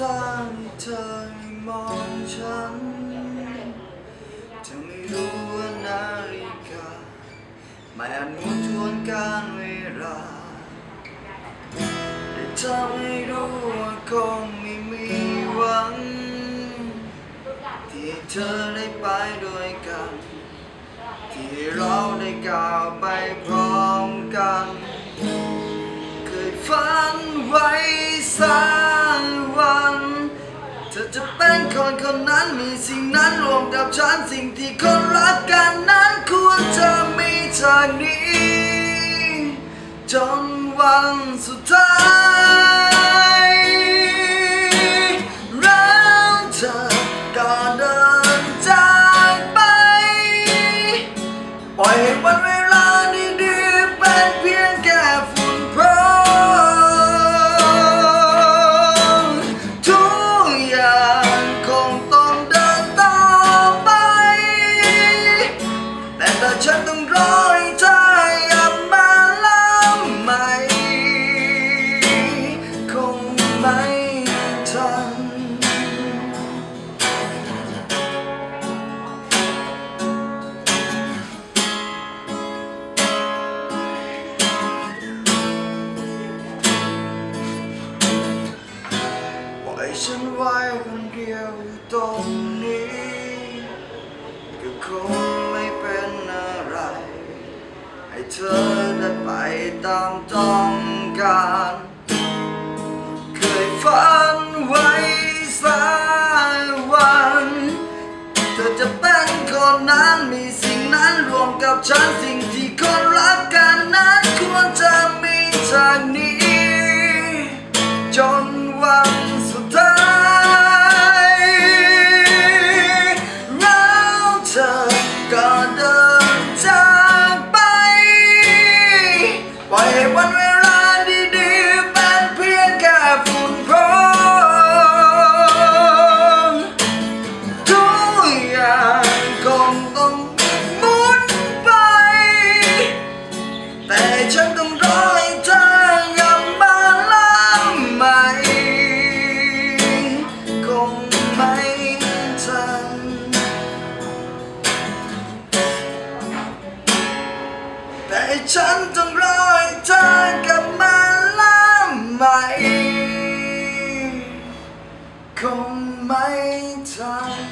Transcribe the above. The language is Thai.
ทางเธอไม่มองฉันเธอไม่รู้ว่านาฬิกาไม่อาจหมุนทวนการเวลาแต่เธอไม่รู้ว่าคงไม่มีหวัง ที่เธอได้ไปด้วยกัน ที่เราได้ก้าวไปพร้อมกัน เคยฝันไว้สัก จะเป็นคนคนนั้นมีสิ่งนั้นรวมกับฉันสิ่งที่คนรักกันนั้นควรจะมีจากนี้จนวันสุดท้ายแล้วเธอก็เดินจากไปปล่อยให้วันเวลาดีๆเป็นเพียง ฉันไว้คนเดียวอยู่ตรงนี้ก็คงไม่เป็นอะไร ให้เธอได้ไปตามต้องการ เคยฝันไว้สักวัน เธอจะเป็นคนนั้นมีสิ่งนั้นรวมกับฉันสิ่งที่คนรักกันนั้นควรจะมีจากนี้ ฉันต้องรอให้เธอกลับมาแล้วใหม่คงไม่ทันแต่ฉันต้องรอให้เธอกลับมาแล้วใหม่คงไม่ทัน